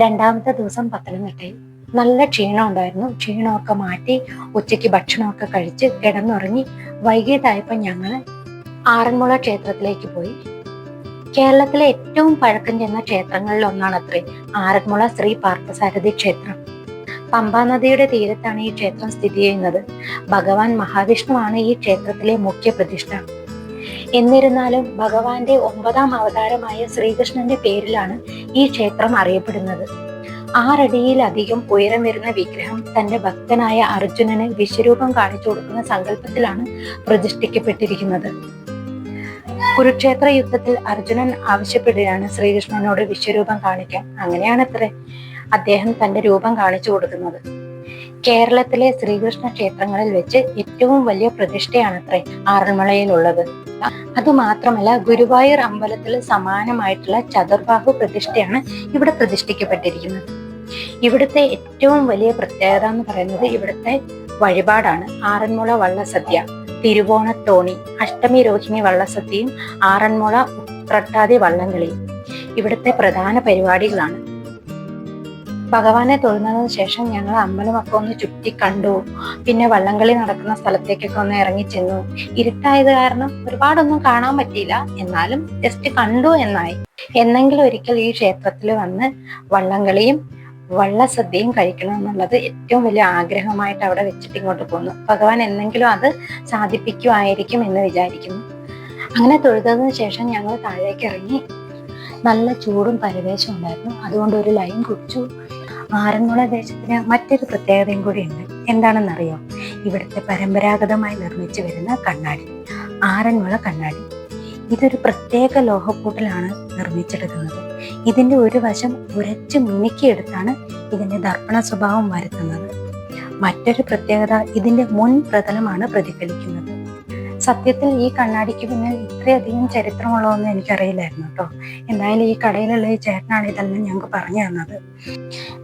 രണ്ടാമത്തെ ദിവസം പത്തനംതിട്ടയിൽ നല്ല ക്ഷീണം ഉണ്ടായിരുന്നു ക്ഷീണമൊക്കെ മാറ്റി ഉച്ചയ്ക്ക് ഭക്ഷണമൊക്കെ കഴിച്ച് കിടന്നുറങ്ങി വൈകിട്ടായപ്പോൾ ഞങ്ങൾ ആറന്മുള ക്ഷേത്രത്തിലേക്ക് പോയി. കേരളത്തിലെ ഏറ്റവും പഴക്കം ചെന്ന ക്ഷേത്രങ്ങളിൽ ഒന്നാണ് അത്രേ ആറന്മുള ശ്രീ പാർത്ഥസാരഥി ക്ഷേത്രം. പമ്പാ നദിയുടെ തീരത്താണ് ഈ ക്ഷേത്രം സ്ഥിതി ചെയ്യുന്നത്. ഭഗവാൻ മഹാവിഷ്ണുവാണ് ഈ ക്ഷേത്രത്തിലെ മുഖ്യ പ്രതിഷ്ഠ എന്നിരുന്നാലും ഭഗവാന്റെ ഒമ്പതാം അവതാരമായ ശ്രീകൃഷ്ണന്റെ പേരിലാണ് ഈ ക്ഷേത്രം അറിയപ്പെടുന്നത്. ആറടിയിലധികം ഉയരം വരുന്ന വിഗ്രഹം തന്റെ ഭക്തനായ അർജുനന് വിശ്വരൂപം കാണിച്ചു കൊടുക്കുന്ന സങ്കല്പത്തിലാണ് പ്രതിഷ്ഠിക്കപ്പെട്ടിരിക്കുന്നത്. കുരുക്ഷേത്ര യുദ്ധത്തിൽ അർജുനൻ ആവശ്യപ്പെടുകയാണ് ശ്രീകൃഷ്ണനോട് വിശ്വരൂപം കാണിക്കാൻ. അങ്ങനെയാണത്രേ അദ്ദേഹം തന്റെ രൂപം കാണിച്ചു കൊടുക്കുന്നത്. കേരളത്തിലെ ശ്രീകൃഷ്ണ ക്ഷേത്രങ്ങളിൽ വെച്ച് ഏറ്റവും വലിയ പ്രതിഷ്ഠയാണത്രേ ആറന്മുളയിലുള്ളത്. അതുമാത്രമല്ല ഗുരുവായൂർ അമ്പലത്തിൽ സമാനമായിട്ടുള്ള ചതുർബാഹു പ്രതിഷ്ഠയാണ് ഇവിടെ പ്രതിഷ്ഠിക്കപ്പെട്ടിരിക്കുന്നത്. ഇവിടുത്തെ ഏറ്റവും വലിയ പ്രത്യേകത എന്ന് പറയുന്നത് ഇവിടുത്തെ വഴിപാടാണ് ആറന്മുള വള്ളസദ്യ. തിരുവോണത്തോണി അഷ്ടമി രോഹിണി വള്ളസദ്യയും ആറന്മുള ഉത്രട്ടാതി വള്ളംകളിയും. ഇവിടുത്തെ പ്രധാന പരിപാടികളാണ് ഭഗവാനെ തൊഴുന്നതിന് ശേഷം ഞങ്ങൾ അമ്പലമൊക്കെ ഒന്ന് ചുറ്റി കണ്ടു. പിന്നെ വള്ളംകളി നടക്കുന്ന സ്ഥലത്തേക്കൊക്കെ ഒന്ന് ഇറങ്ങി ചെന്നു. ഇരുട്ടായത് കാരണം ഒരുപാടൊന്നും കാണാൻ പറ്റിയില്ല. എന്നാലും ജസ്റ്റ് കണ്ടു എന്നായി. എന്നെങ്കിലും ഒരിക്കൽ ഈ ക്ഷേത്രത്തിൽ വന്ന് വള്ളംകളിയും വള്ളസദ്യയും കഴിക്കണം എന്നുള്ളത് ഏറ്റവും വലിയ ആഗ്രഹമായിട്ട് അവിടെ വെച്ചിട്ട് ഇങ്ങോട്ട് പോന്നു. ഭഗവാൻ എന്നെങ്കിലും അത് സാധിപ്പിക്കുമായിരിക്കും എന്ന് വിചാരിക്കുന്നു. അങ്ങനെ തൊഴുതതിന് ശേഷം ഞങ്ങൾ താഴേക്ക് ഇറങ്ങി. നല്ല ചൂടും പരിവേശം ഉണ്ടായിരുന്നു. അതുകൊണ്ട് ഒരു ലൈൻ കുടിച്ചു. ആറന്മുള ദേശത്തിന് മറ്റൊരു പ്രത്യേകതയും കൂടിയുണ്ട്. എന്താണെന്നറിയോ? ഇവിടുത്തെ പരമ്പരാഗതമായി നിർമ്മിച്ചു വരുന്ന കണ്ണാടി. ആറന്മുള കണ്ണാടി. ഇതൊരു പ്രത്യേക ലോഹക്കൂട്ടിലാണ് നിർമ്മിച്ചെടുക്കുന്നത്. ഇതിന്റെ ഒരു വശം ഉരച്ച് മിനുക്കിയെടുത്താണ് ഇതിന്റെ ദർപ്പണ സ്വഭാവം വരുത്തുന്നത്. മറ്റൊരു പ്രത്യേകത ഇതിന്റെ മുൻ പ്രതലമാണ് പ്രതിഫലിക്കുന്നത്. സത്യത്തിൽ ഈ കണ്ണാടിക്ക് പിന്നിൽ ഇത്രയധികം ചരിത്രമുള്ളതൊന്നും എനിക്കറിയില്ലായിരുന്നു കേട്ടോ. എന്തായാലും ഈ കടയിലുള്ള ഈ ചേട്ടനാണ് ഇതെല്ലാം ഞങ്ങൾക്ക് പറഞ്ഞു തന്നത്.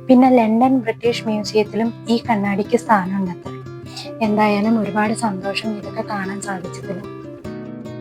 പിന്നെ ലണ്ടൻ ബ്രിട്ടീഷ് മ്യൂസിയത്തിലും ഈ കണ്ണാടിക്ക് സ്ഥാനമുണ്ടത്ര എന്തായാലും ഒരുപാട് സന്തോഷം ഇതൊക്കെ കാണാൻ സാധിച്ചതിൽ